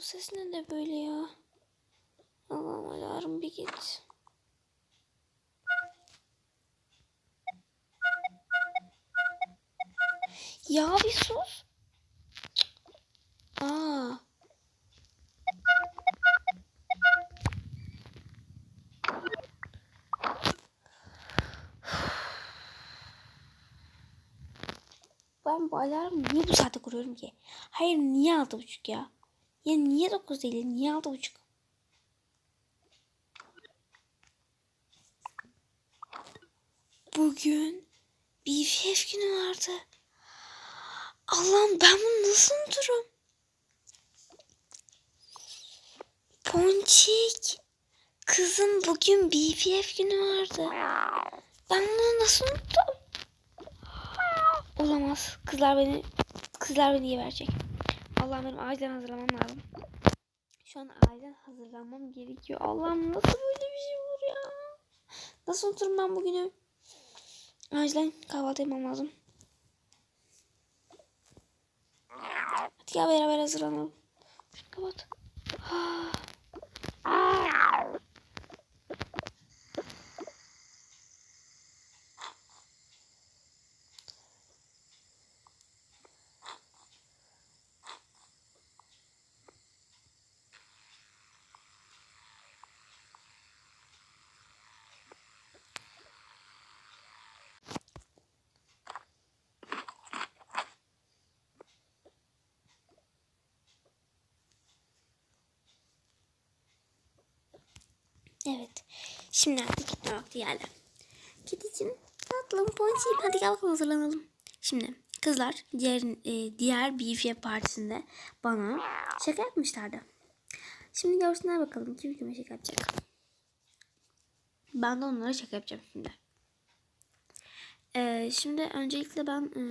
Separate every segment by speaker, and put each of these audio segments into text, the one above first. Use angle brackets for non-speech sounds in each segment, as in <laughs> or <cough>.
Speaker 1: ses ne de böyle ya? Allah'ım alarm bir git. Ya bir sus. Aa. Ben bu alarmı niye bu saate kuruyorum ki? Hayır niye altı buçuk ya? Ya niye dokuz değil? Niye altı buçuk? Bugün BFF günü vardı. Allah'ım ben bunu nasıl unuturum? Ponçik. Kızım bugün BFF günü vardı. Ben bunu nasıl unuttum? Olamaz. Kızlar beni kızlar beni geberecek. Allah'ım benim acilen hazırlamam lazım. Şu an acilen hazırlanmam gerekiyor. Allah'ım nasıl böyle bir şey olur ya? Nasıl unuturum ben bugünü? Acilen kahvaltı yapmam lazım. Hadi gel beraber hazırlanalım. Şunu kapat. Evet. Şimdi artık gitme vakti geldi. Kedicim tatlım ponçiyim. Hadi gel bakalım hazırlanalım. Şimdi kızlar diğer, e, diğer BFF partisinde bana şaka yapmışlardı. Şimdi görsünler bakalım kim kime şaka yapacak. Ben de onlara şaka yapacağım şimdi. Ee, şimdi öncelikle ben e,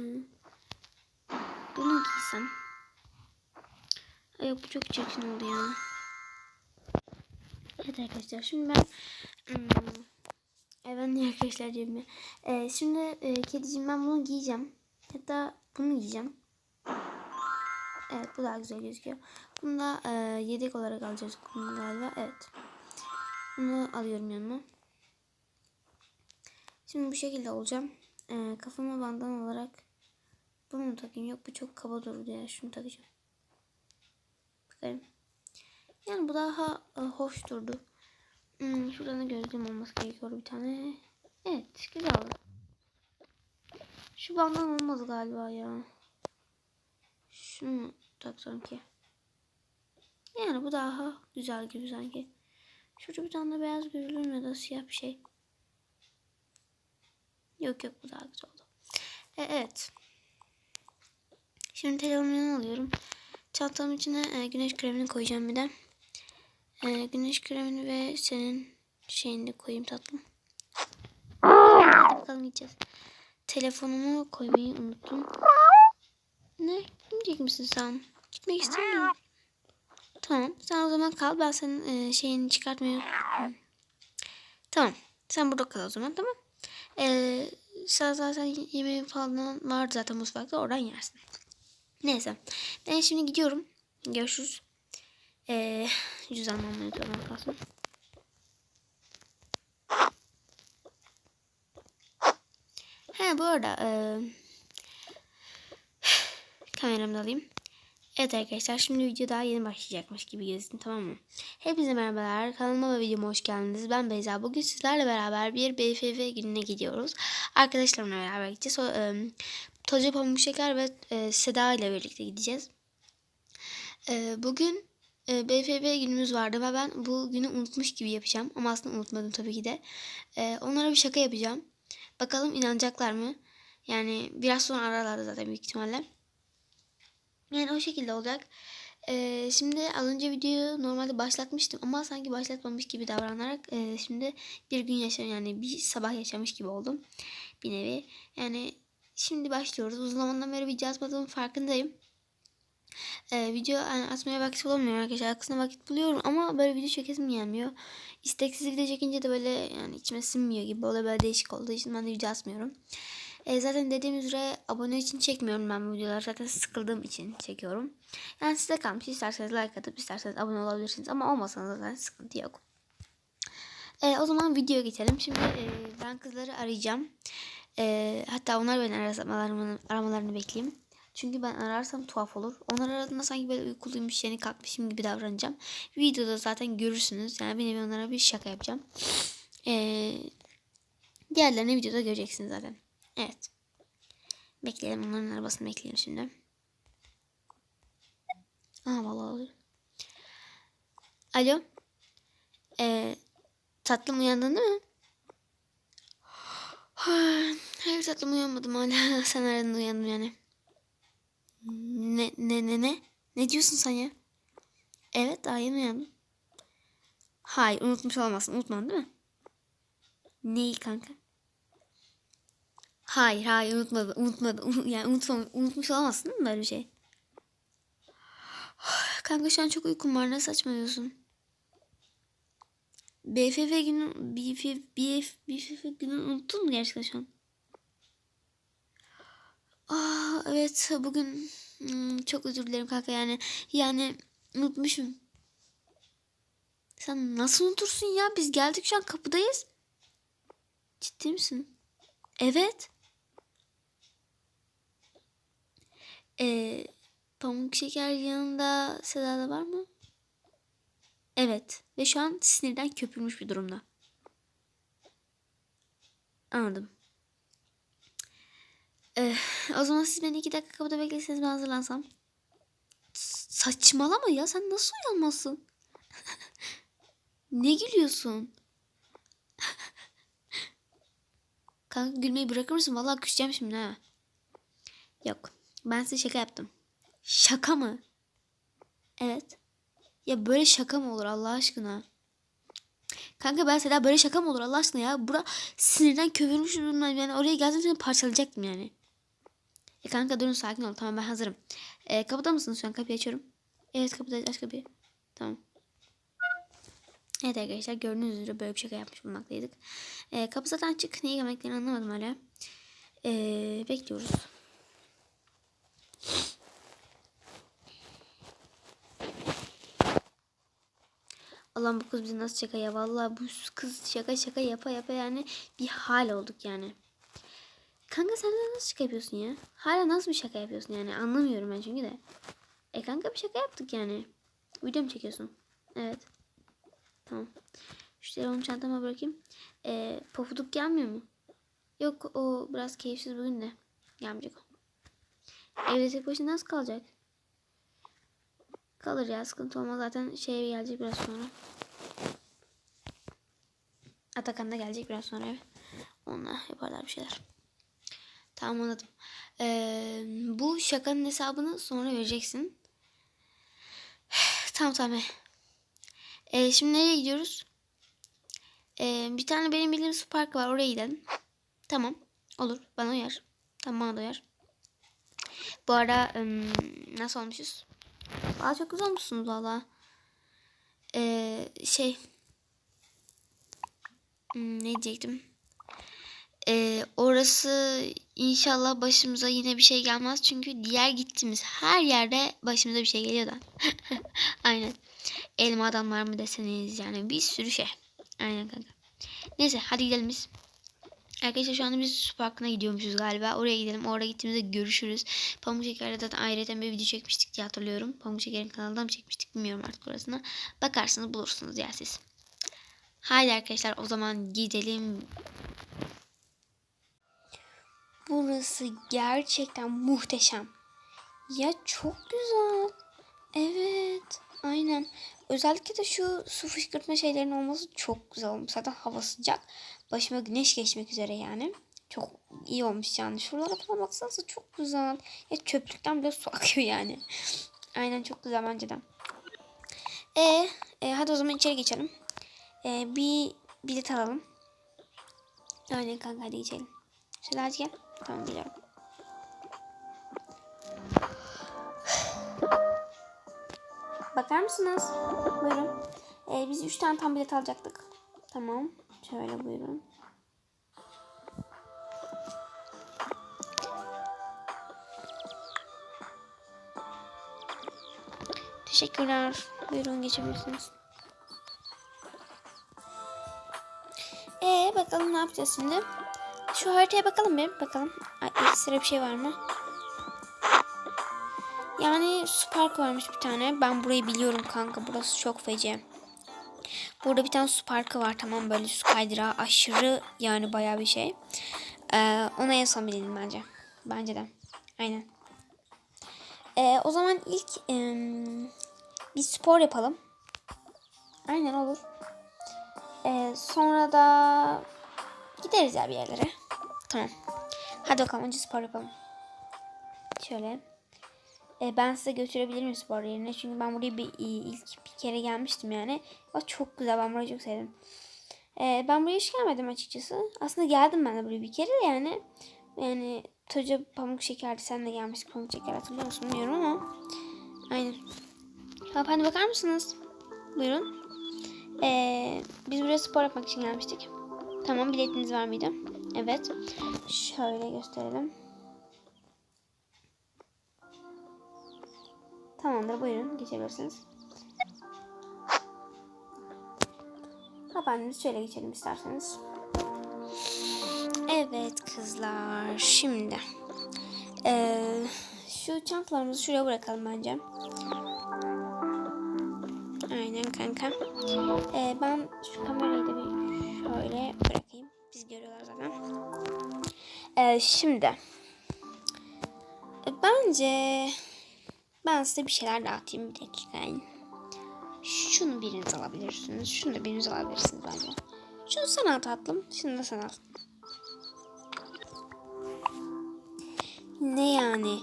Speaker 1: bunu giysem. Ay bu çok çirkin oldu ya. Evet arkadaşlar şimdi ben evet ben niye arkadaşlar diyorum. Ee, şimdi e, kediciğim ben bunu giyeceğim. Hatta bunu giyeceğim. Evet bu daha güzel gözüküyor. Bunu da e, yedek olarak alacağız bunu galiba. Evet. Bunu alıyorum yanıma. Şimdi bu şekilde olacağım. E, kafama bandan olarak bunu takayım? Yok bu çok kaba durdu ya. Şunu takacağım. Bakayım. Yani bu daha e, hoş durdu. Hmm, şuradan da gözlüğüm olması gerekiyor bir tane. Evet güzel. Şu bandan olmaz galiba ya. Şunu taksam ki. Yani bu daha güzel gibi sanki. Şurada bir tane beyaz gözlüğüm ya da siyah bir şey. Yok yok bu daha güzel oldu. E, evet. Şimdi telefonumu alıyorum. Çantamın içine e, güneş kremini koyacağım bir de. E, güneş kremini ve senin şeyini koyayım tatlım. Bakalım gideceğiz. Telefonumu koymayı unuttum. Ne? Gitmeyecek misin sen? Gitmek istemiyorum. Tamam. Sen o zaman kal. Ben senin e, şeyini çıkartmayı. Tamam. Sen burada kal o zaman tamam. Ee, sen zaten yemeğin falan vardı zaten mutfakta. Oradan yersin. Neyse. Ben şimdi gidiyorum. Görüşürüz. Ee, cüzdanımı unutmamak lazım. He bu arada e, kameramı alayım. Evet arkadaşlar şimdi video daha yeni başlayacakmış gibi gözüküyor tamam mı? Hepinize merhabalar. Kanalıma ve videoma hoş geldiniz. Ben Beyza. Bugün sizlerle beraber bir BFF gününe gidiyoruz. Arkadaşlarımla beraber gideceğiz. O, e, Toca Pamuk Şeker ve e, Seda ile birlikte gideceğiz. E, bugün e, BFF günümüz vardı ve ben bu günü unutmuş gibi yapacağım. Ama aslında unutmadım tabii ki de. E, onlara bir şaka yapacağım. Bakalım inanacaklar mı? Yani biraz sonra ararlar zaten büyük ihtimalle. Yani o şekilde olacak. Ee, şimdi az önce videoyu normalde başlatmıştım ama sanki başlatmamış gibi davranarak e, şimdi bir gün yaşam yani bir sabah yaşamış gibi oldum. Bir nevi. Yani şimdi başlıyoruz. Uzun zamandan beri video atmadığımın farkındayım. Ee, video yani atmaya vakit bulamıyorum arkadaşlar. Aksine vakit buluyorum ama böyle video çekesim gelmiyor. İsteksiz video çekince de böyle yani içime sinmiyor gibi oluyor. Böyle değişik olduğu için ben de video atmıyorum. E, zaten dediğim üzere abone için çekmiyorum ben bu videoları. Zaten sıkıldığım için çekiyorum. Yani size kalmış. İsterseniz like atıp isterseniz abone olabilirsiniz. Ama olmasanız zaten sıkıntı yok. E, o zaman videoya geçelim. Şimdi e, ben kızları arayacağım. E, hatta onlar beni aramalarını, aramalarını bekleyeyim. Çünkü ben ararsam tuhaf olur. Onlar aradığında sanki böyle uykuluymuş yeni kalkmışım gibi davranacağım. Videoda zaten görürsünüz. Yani bir nevi onlara bir şaka yapacağım. Ee, diğerlerini videoda göreceksiniz zaten. Evet. Bekleyelim. Onların arabasını bekleyelim şimdi. Aa vallahi oluyor. Alo. Ee, tatlım uyandın değil mi? <sighs> Hayır tatlım uyanmadım hala. <laughs> Sen aradın uyandım yani. Ne ne ne ne? Ne diyorsun sen ya? Evet daha yeni uyandım. Hayır unutmuş olamazsın. Unutmadın değil mi? Neyi kanka? Hayır hayır unutmadım. Unutmadım. <laughs> Yani unutmam, unutmuş olamazsın değil mi böyle bir şey? <sighs> Kanka şu an çok uykum var. Ne saçmalıyorsun? BFF günü BFF BF BFF günü unuttun mu gerçekten şu an? Aa evet bugün hmm, çok özür dilerim kanka yani yani unutmuşum. Sen nasıl unutursun ya? Biz geldik şu an kapıdayız. Ciddi misin? Evet. Ee, pamuk şeker yanında Seda'da var mı? Evet. Ve şu an sinirden köpürmüş bir durumda. Anladım. Ee, o zaman siz beni iki dakika kapıda bekleseniz ben hazırlansam. Saçmalama ya sen nasıl uyanmasın? <laughs> ne gülüyorsun? <laughs> Kanka gülmeyi bırakır mısın? Vallahi küseceğim şimdi ha. Yok. Ben size şaka yaptım. Şaka mı? Evet. Ya böyle şaka mı olur Allah aşkına? Kanka ben Seda böyle şaka mı olur Allah aşkına ya? Bura sinirden köpürmüş durumdan yani oraya geldim seni parçalayacaktım yani. E kanka durun sakin ol tamam ben hazırım. E, kapıda mısınız şu an kapıyı açıyorum. Evet kapıda aç kapıyı. Tamam. Evet arkadaşlar gördüğünüz üzere böyle bir şaka yapmış bulmaktaydık. E, kapı zaten açık. Niye gelmeklerini anlamadım hala. E, bekliyoruz. Allah'ım bu kız bize nasıl şaka ya. Vallahi bu kız şaka şaka yapa yapa yani bir hal olduk yani. Kanka sen de nasıl şaka yapıyorsun ya? Hala nasıl bir şaka yapıyorsun yani? Anlamıyorum ben çünkü de. E kanka bir şaka yaptık yani. Video mu çekiyorsun? Evet. Tamam. Şu telefonu çantama bırakayım. E, pofuduk gelmiyor mu? Yok o biraz keyifsiz bugün de. Gelmeyecek o. Evde tek başına nasıl kalacak? Kalır ya sıkıntı olmaz. Zaten şeye gelecek biraz sonra. Atakan da gelecek biraz sonra eve. Onunla yaparlar bir şeyler. Tamam anladım. Ee, bu şakanın hesabını sonra vereceksin. <sighs> tamam tamam. Ee, şimdi nereye gidiyoruz? Ee, bir tane benim bildiğim su parkı var. Oraya gidelim. Tamam. Olur. Bana uyar. Tamam bana da uyar. Bu ım, nasıl olmuşuz? Aa çok güzel olmuşsunuz valla. Ee, şey. Ne diyecektim? Ee, orası inşallah başımıza yine bir şey gelmez. Çünkü diğer gittiğimiz her yerde başımıza bir şey geliyor da. <laughs> Aynen. Elma adamlar mı deseniz yani bir sürü şey. Aynen kanka. Neyse hadi gidelim biz. Arkadaşlar şu anda biz su parkına gidiyormuşuz galiba. Oraya gidelim. Orada gittiğimizde görüşürüz. Pamuk Şeker'de zaten ayrıca bir video çekmiştik diye hatırlıyorum. Pamuk Şeker'in kanalından mı çekmiştik bilmiyorum artık orasına. Bakarsınız bulursunuz ya siz. Haydi arkadaşlar o zaman gidelim. Burası gerçekten muhteşem. Ya çok güzel. Evet. Aynen. Özellikle de şu su fışkırtma şeylerin olması çok güzel olmuş. Zaten hava sıcak. Başıma güneş geçmek üzere yani. Çok iyi olmuş yani. Şuralara falan baksanıza çok güzel. Ya çöplükten bile su <laughs> akıyor yani. Aynen çok güzel bence de. E, e hadi o zaman içeri geçelim. E, bir bilet alalım. Aynen kanka hadi geçelim. Şöyle hadi gel. Tamam bir. Bakar mısınız? Buyurun. Ee, biz 3 tane tam bilet alacaktık. Tamam. Şöyle buyurun. Teşekkürler. Buyurun geçebilirsiniz. Ee bakalım ne yapacağız şimdi? Şu haritaya bakalım bir bakalım. Ay, ekstra bir şey var mı? Yani su parkı varmış bir tane. Ben burayı biliyorum kanka. Burası çok feci. Burada bir tane su parkı var tamam böyle su kaydırağı aşırı yani bayağı bir şey. Ee, ona en son binelim bence. Bence de. Aynen. Ee, o zaman ilk em, bir spor yapalım. Aynen olur. Ee, sonra da gideriz ya bir yerlere. Tamam. Hadi bakalım önce spor yapalım. Şöyle. Ee, ben size götürebilirim spor yerine. Çünkü ben buraya bir, ilk bir kere gelmiştim yani. Bak çok güzel. Ben burayı çok sevdim. Ee, ben buraya hiç gelmedim açıkçası. Aslında geldim ben de buraya bir kere de yani. Yani Toca pamuk şekerdi. Sen de gelmiştin pamuk şeker hatırlıyor musun bilmiyorum ama. Aynen. Hanımefendi bakar mısınız? Buyurun. Ee, biz buraya spor yapmak için gelmiştik. Tamam biletiniz var mıydı? Evet. Şöyle gösterelim. Tamamdır buyurun geçebilirsiniz. Hanımefendi şöyle geçelim isterseniz. Evet kızlar şimdi ee, şu çantalarımızı şuraya bırakalım bence. Aynen kanka. Ee, ben şu kamerayı da bir şöyle bırakayım. Biz görüyorlar zaten. Ee, şimdi e, bence ben size bir şeyler dağıtayım bir dakika. Şunu biriniz alabilirsiniz. Şunu da biriniz alabilirsiniz bence. Şunu sen al tatlım. Şunu da sen al. Ne yani?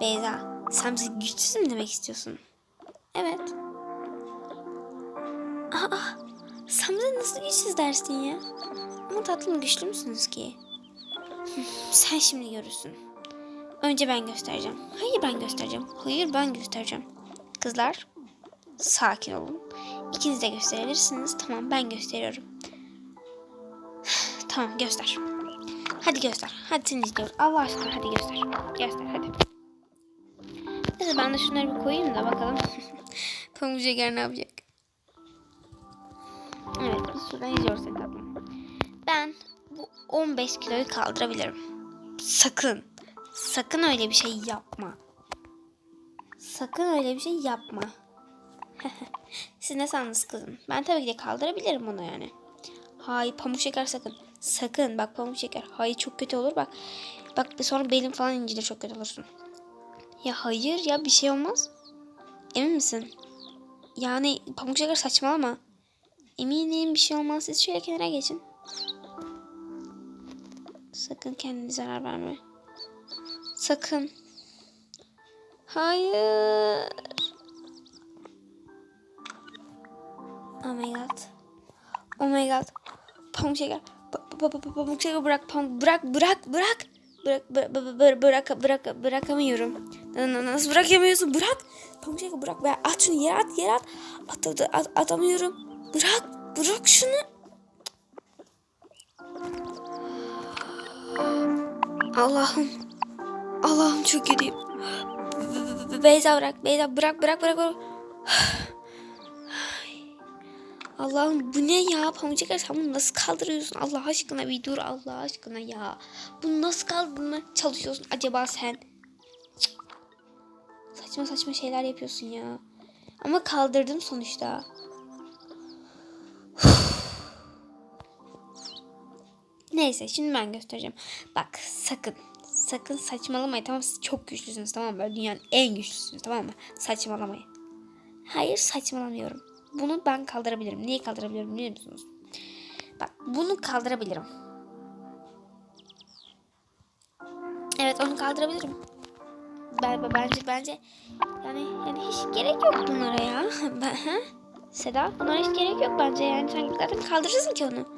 Speaker 1: Beyza sen bizi güçsüz mü demek istiyorsun? Evet. Aa, sen nasıl güçsüz dersin ya? Ama tatlım güçlü müsünüz ki? sen şimdi görürsün. Önce ben göstereceğim. Hayır ben göstereceğim. Hayır ben göstereceğim. Kızlar sakin olun. İkiniz de gösterebilirsiniz. Tamam ben gösteriyorum. <sighs> tamam göster. Hadi göster. Hadi seni izliyoruz. Allah aşkına hadi göster. Göster hadi. Neyse ben de şunları bir koyayım da bakalım. <laughs> Pamuk Şeker ne yapacak? Evet biz şuradan izliyoruz tatlım. Ben bu 15 kiloyu kaldırabilirim. Sakın. Sakın öyle bir şey yapma. Sakın öyle bir şey yapma. <laughs> Siz ne sandınız kızım? Ben tabii ki de kaldırabilirim onu yani. Hayır pamuk şeker sakın. Sakın bak pamuk şeker. Hayır çok kötü olur bak. Bak sonra belin falan incilir çok kötü olursun. Ya hayır ya bir şey olmaz. Emin misin? Yani pamuk şeker saçmalama. Eminim bir şey olmaz. Siz şöyle kenara geçin. Sakın kendine zarar verme. Sakın. Hayır. Oh my god. Oh my god. Pamuk şeker. Pa- pa- pa- pa- Pamuk şeker bırak pamuk bırak bırak bırak. Bırak bırak bırak bırak bırak bırakamıyorum. Na- na- Nasıl bırakamıyorsun? Bırak. Pamuk şeker bırak. At şunu yere at yere at. At, at, at atamıyorum. Bırak. Bırak şunu. Allah'ım. Allah'ım çok kötüyüm. Be- Be- Beyza bırak. Beyza bırak bırak bırak. bırak. Allah'ım bu ne ya? Pamuk şeker sen bunu nasıl kaldırıyorsun? Allah aşkına bir dur Allah aşkına ya. Bunu nasıl kaldırmaya çalışıyorsun acaba sen? Cık. Saçma saçma şeyler yapıyorsun ya. Ama kaldırdım sonuçta. Neyse şimdi ben göstereceğim. Bak sakın sakın saçmalamayın tamam? Siz çok güçlüsünüz tamam mı? Dünyanın en güçlüsünüz tamam mı? Saçmalamayın. Hayır saçmalamıyorum. Bunu ben kaldırabilirim. Niye kaldırabilirim biliyor musunuz? Bak bunu kaldırabilirim. Evet onu kaldırabilirim. Ben, ben- bence bence yani yani hiç gerek yok bunlara ya. <laughs> Seda bunlara hiç gerek yok bence yani sen zaten kaldırırsın ki onu.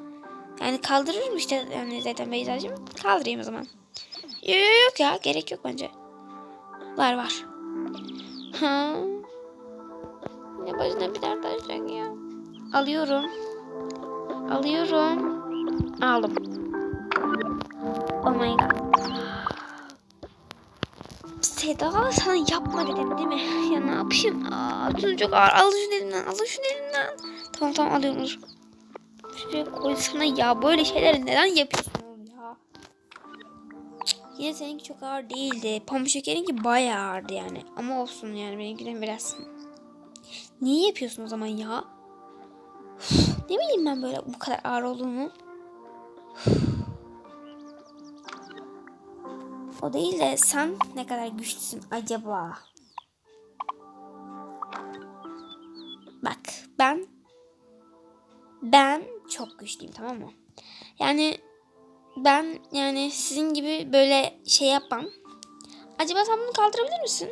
Speaker 1: Yani kaldırırım işte yani zaten Beyza'cığım kaldırayım o zaman. Yok ya gerek yok bence. Var var. Ha. Ne başına bir dert açacak ya. Alıyorum. Alıyorum. Aldım. Oh my god. Seda sana yapma dedim değil mi? Ya ne yapayım? Aa, çok ağır. Al şunu elimden. Al şunu elimden. Tamam tamam alıyorum. Şuraya koysana ya. Böyle şeyleri neden yapıyorsun oğlum ya? Cık, Yine seninki çok ağır değildi. Pamuk şekerinki bayağı ağırdı yani. Ama olsun yani benimkinden biraz. Niye yapıyorsun o zaman ya? Ne bileyim ben böyle bu kadar ağır olduğunu. O değil de sen ne kadar güçlüsün acaba? Bak ben çok güçlüyüm tamam mı? Yani ben yani sizin gibi böyle şey yapmam. Acaba sen bunu kaldırabilir misin?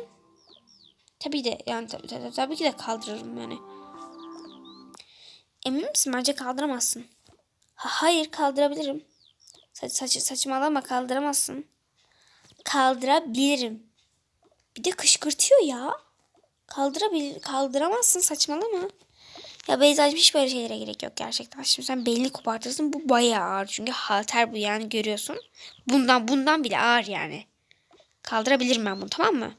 Speaker 1: Tabii de yani tabii, tabii, tabii ki de kaldırırım yani. Emin misin? Bence kaldıramazsın. Ha, hayır kaldırabilirim. Saç, saç, saçmalama kaldıramazsın. Kaldırabilirim. Bir de kışkırtıyor ya. Kaldırabilir, kaldıramazsın saçmalama. Ya Beyza'cığım hiç böyle şeylere gerek yok gerçekten. Şimdi sen belini kopartırsın bu bayağı ağır. Çünkü halter bu yani görüyorsun. Bundan bundan bile ağır yani. Kaldırabilirim ben bunu tamam mı?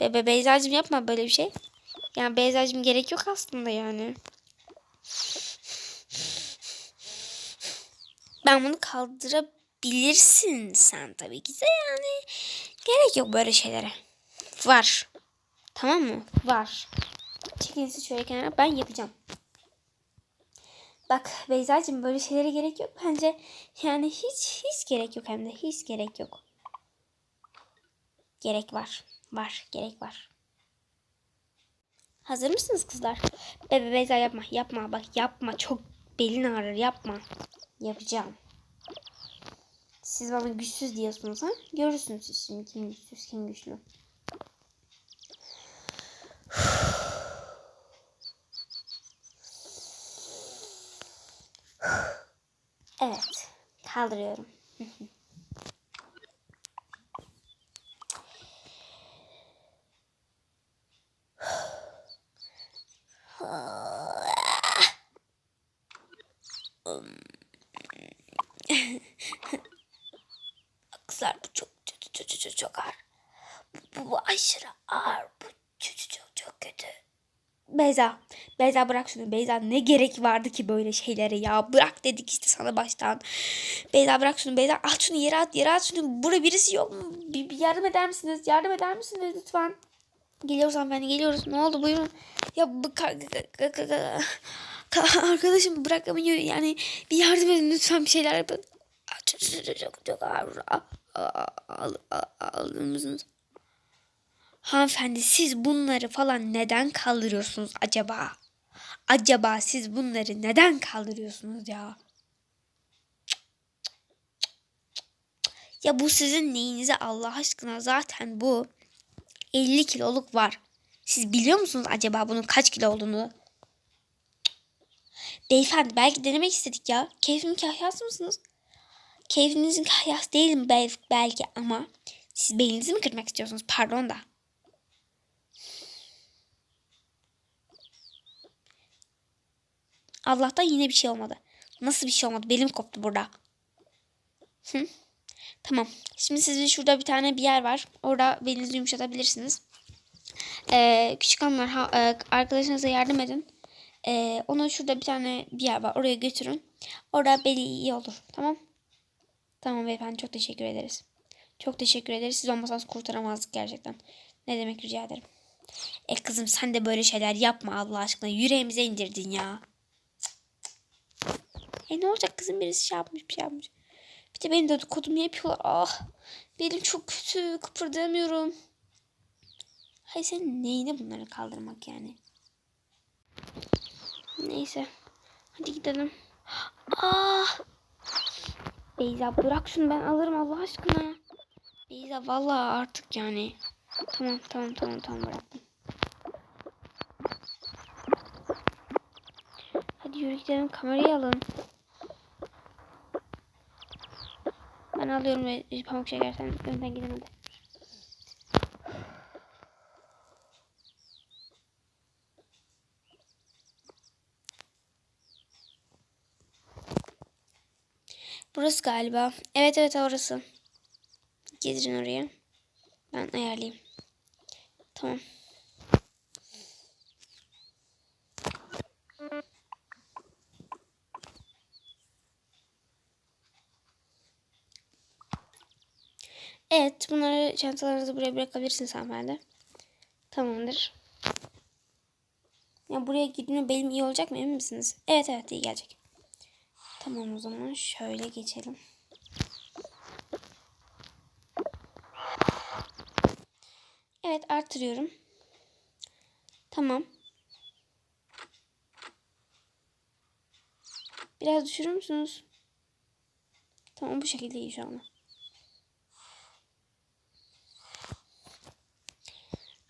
Speaker 1: Be, be Beyza'cığım yapma böyle bir şey. Yani Beyza'cığım gerek yok aslında yani. Ben bunu kaldırabilirsin sen tabii ki de yani. Gerek yok böyle şeylere. Var. Tamam mı? Var. Siz şöyle kenara ben yapacağım. Bak Beyza'cığım böyle şeylere gerek yok bence. Yani hiç hiç gerek yok hem de hiç gerek yok. Gerek var. Var. Gerek var. Hazır mısınız kızlar? Bebe Beyza yapma. Yapma. Bak yapma. Çok belin ağrır. Yapma. Yapacağım. Siz bana güçsüz diyorsunuz ha? Görürsünüz siz şimdi kim güçsüz kim güçlü. Evet. Kaldırıyorum. Kızlar bu çok çok çok çok, çok ağır. Bu, bu aşırı ağır. Bu çok çok çok, çok kötü. Beyza, Beyza bırak şunu. Beyza ne gerek vardı ki böyle şeylere ya? Bırak dedik işte sana baştan. Beyza bırak şunu. Beyza at şunu yere at yere at şunu. Burada birisi yok mu? Bir, bir yardım eder misiniz? Yardım eder misiniz lütfen? Geliyoruz hanımefendi geliyoruz. Ne oldu buyurun. Ya bu ka- ka- ka- ka- ka- arkadaşım bırakamıyor yani bir yardım edin lütfen bir şeyler yapın. Çok çok çok, ağır. Al- al- al- Alır? Hanımefendi siz bunları falan neden kaldırıyorsunuz acaba? Acaba siz bunları neden kaldırıyorsunuz ya? Ya bu sizin neyinize Allah aşkına zaten bu 50 kiloluk var. Siz biliyor musunuz acaba bunun kaç kilo olduğunu? Beyefendi belki denemek istedik ya. Keyfimin kahyası mısınız? Keyfinizin kahyası değilim bel- belki ama siz beyninizi mi kırmak istiyorsunuz? Pardon da. Allah'tan yine bir şey olmadı. Nasıl bir şey olmadı? Belim koptu burada. Hı? Tamam. Şimdi sizin şurada bir tane bir yer var. Orada belinizi yumuşatabilirsiniz. Ee, küçük hanımlar ha, e, arkadaşınıza yardım edin. Ee, ona şurada bir tane bir yer var. Oraya götürün. Orada beli iyi olur. Tamam. Tamam beyefendi çok teşekkür ederiz. Çok teşekkür ederiz. Siz olmasanız kurtaramazdık gerçekten. Ne demek rica ederim. E kızım sen de böyle şeyler yapma Allah aşkına. Yüreğimize indirdin ya. E ne olacak kızım birisi şey yapmış bir şey yapmış. Bir de benim dedikodumu yapıyorlar. Ah benim çok kötü kıpırdayamıyorum. Hay sen neyine bunları kaldırmak yani. Neyse. Hadi gidelim. Ah. Beyza bırak şunu ben alırım Allah aşkına. Beyza vallahi artık yani. Tamam tamam tamam tamam bıraktım. Hadi yürü gidelim kamerayı alın. Ben alıyorum ve pamuk şeker sen önden gidin hadi. Burası galiba. Evet evet orası. Getirin oraya. Ben ayarlayayım. Tamam. Evet, bunları çantalarınızı buraya bırakabilirsiniz hanımefendi. Tamamdır. Ya buraya gitme benim iyi olacak mı emin misiniz? Evet evet iyi gelecek. Tamam o zaman şöyle geçelim. Evet artırıyorum. Tamam. Biraz düşürür müsünüz? Tamam bu şekilde iyi şu anda.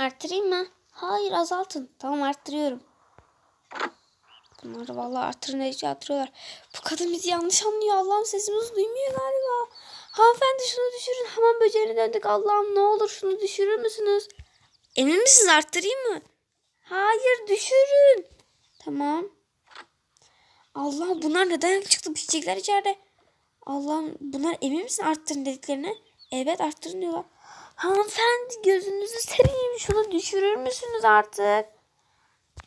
Speaker 1: Arttırayım mı? Hayır azaltın. Tamam arttırıyorum. Bunları vallahi arttırın dedikçe arttırıyorlar. Bu kadın bizi yanlış anlıyor. Allah'ım sesimizi duymuyor galiba. Hanımefendi şunu düşürün. Hemen böceğine döndük. Allah'ım ne olur şunu düşürür müsünüz? Emin misiniz arttırayım mı? Hayır düşürün. Tamam. Allah bunlar neden çıktı? Pişecekler içeride. Allah'ım bunlar emin misin arttırın dediklerine? Evet arttırın diyorlar. Hanımefendi gözünüzü seveyim şunu düşürür müsünüz artık?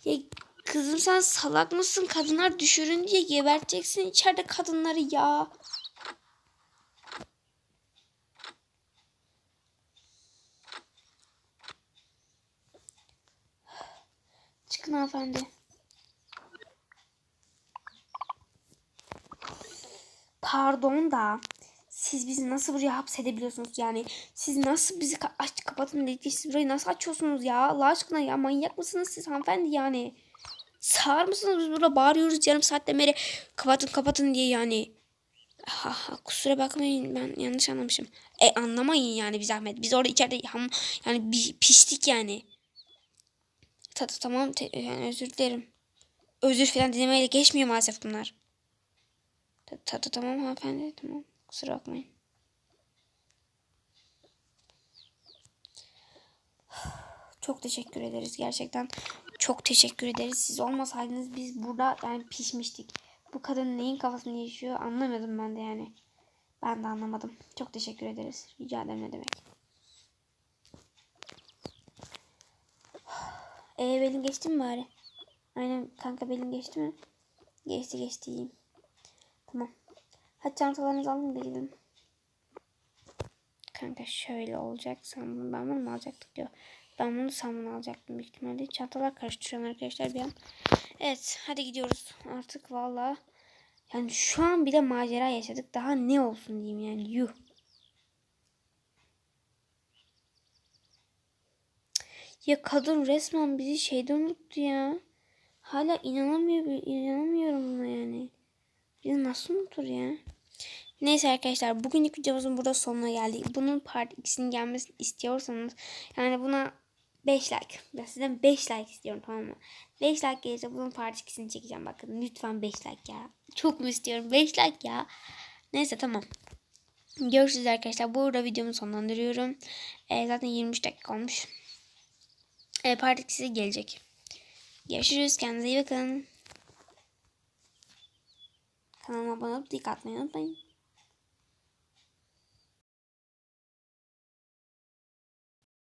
Speaker 1: Ya kızım sen salak mısın? Kadınlar düşürün diye geberteceksin içeride kadınları ya. Çıkın hanımefendi. Pardon da siz bizi nasıl buraya hapsedebiliyorsunuz yani? Siz nasıl bizi ka- aç kapatın dedik siz burayı nasıl açıyorsunuz ya? Allah aşkına ya manyak mısınız siz hanımefendi yani? Sağır mısınız biz burada bağırıyoruz yarım saatten beri kapatın kapatın diye yani. Ha, ha, kusura bakmayın ben yanlış anlamışım. E anlamayın yani bir zahmet. Biz orada içeride ham, yani bir piştik yani. Ta, ta- tamam te- yani özür dilerim. Özür falan dilemeyle geçmiyor maalesef bunlar. Ta, ta, ta- tamam hanımefendi tamam. Kusura bakmayın. Çok teşekkür ederiz gerçekten. Çok teşekkür ederiz. Siz olmasaydınız biz burada yani pişmiştik. Bu kadın neyin kafasını yaşıyor anlamadım ben de yani. Ben de anlamadım. Çok teşekkür ederiz. Rica ederim ne demek. Ee belin geçti mi bari? Aynen kanka belin geçti mi? Geçti geçti iyiyim. Tamam. Hadi çantalarınızı alın da gidelim. Kanka şöyle olacak. Sen ben bunu mu alacaktık diyor. Ben bunu bunu alacaktım büyük ihtimalle. Çantalar karıştırıyorum arkadaşlar bir an. Evet hadi gidiyoruz. Artık valla. Yani şu an bile macera yaşadık. Daha ne olsun diyeyim yani. Yuh. Ya kadın resmen bizi şeyden unuttu ya. Hala inanamıyor, inanamıyorum buna yani. Bizi nasıl unutur ya? Neyse arkadaşlar bugünlük videomuzun burada sonuna geldik. Bunun part 2'sinin gelmesini istiyorsanız yani buna 5 like. Ben sizden 5 like istiyorum tamam mı? 5 like gelirse bunun part 2'sini çekeceğim bakın. Lütfen 5 like ya. Çok mu istiyorum 5 like ya. Neyse tamam. Görüşürüz arkadaşlar. Burada videomu sonlandırıyorum. Ee, zaten 23 dakika olmuş. Ee, part 2'si gelecek. Görüşürüz. Kendinize iyi bakın. Kanalıma abone olup like atmayı unutmayın.